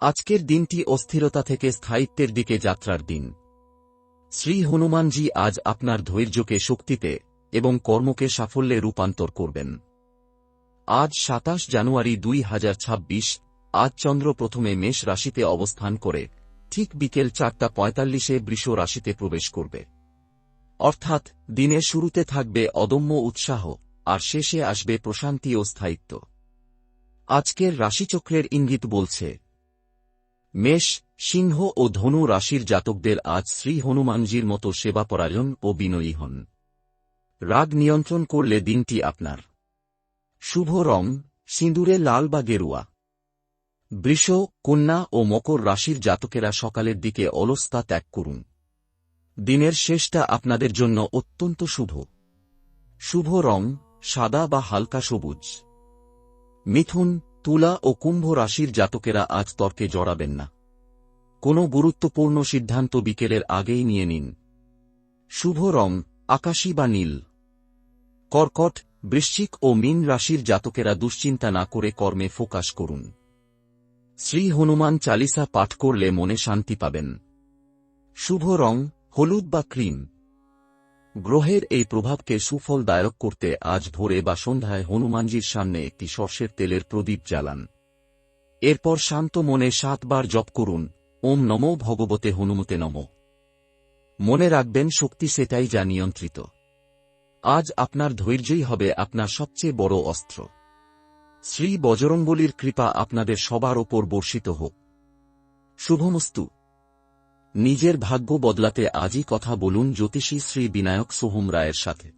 আজকের দিনটি অস্থিরতা থেকে স্থায়িত্বের দিকে যাত্রার দিন। শ্রী হনুমানজি আজ আপনার ধৈর্যকে শক্তিতে এবং কর্মকে সাফল্যে রূপান্তর করবেন। আজ সাতাশ জানুয়ারি দুই হাজার ছাব্বিশ, আজ চন্দ্র প্রথমে মেষ রাশিতে অবস্থান করে, ঠিক বিকেল চারটা পঁয়তাল্লিশে বৃষ রাশিতে প্রবেশ করবে। অর্থাৎ দিনের শুরুতে থাকবে অদম্য উৎসাহ, আর শেষে আসবে প্রশান্তি ও স্থায়িত্ব। আজকের রাশিচক্রের ইঙ্গিত বলছে মেষ, সিংহ ও ধনু রাশির জাতকদের আজ শ্রী হনুমানজির মতো সেবাপরায়ণ ও বিনয়ী হন। রাগ নিয়ন্ত্রণ করলে দিনটি আপনার। শুভ রং, সিঁদুরে লাল বা গেরুয়া। বৃষ, কন্যা ও মকর রাশির জাতকেরা সকালের দিকে অলস্তা ত্যাগ করুন। দিনের শেষটা আপনাদের জন্য অত্যন্ত শুভ। শুভ রং, সাদা বা হালকা সবুজ। মিথুন, তুলা ও কুম্ভ রাশির জাতকেরা আজ তর্কে জড়াবেন না। কোনো গুরুত্বপূর্ণ সিদ্ধান্ত বিকেলের আগেই নিয়ে নিন। শুভ রং, আকাশী বা নীল। কর্কট, বৃশ্চিক ও মীন রাশির জাতকেরা দুশ্চিন্তা না করে কর্মে ফোকাস করুন। শ্রী হনুমান চালিসা পাঠ করলে মনে শান্তি পাবেন। শুভ রং, হলুদ বা ক্রিম। গ্রহের এই প্রভাবকে সুফলদায়ক করতে আজ ভোরে বা সন্ধ্যায় হনুমানজির সামনে একটি সর্ষের তেলের প্রদীপ জ্বালান। এরপর শান্ত মনে সাতবার জপ করুন। ওম নমো ভগবতে হনুমতে নম। মনে রাখবেন শক্তি সেটাই যা নিয়ন্ত্রিত। আজ আপনার ধৈর্যই হবে আপনার সবচেয়ে বড় অস্ত্র। শ্রী বজরঙ্গলির কৃপা আপনাদের সবার ওপর বর্ষিত হোক। শুভমস্তু। নিজের ভাগ্য বদলাতে আজই কথা বলুন জ্যোতিষী শ্রী বিনায়ক সোহম রায়ের সাথে।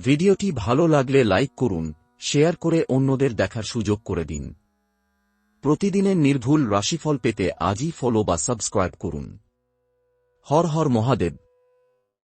ভিডিওটি ভালো লাগলে লাইক করুন, শেয়ার করে অন্যদের দেখার সুযোগ করে দিন। প্রতিদিনের নির্ভুল রাশিফল পেতে আজই ফলো বা সাবস্ক্রাইব করুন। হর হর মহাদেব।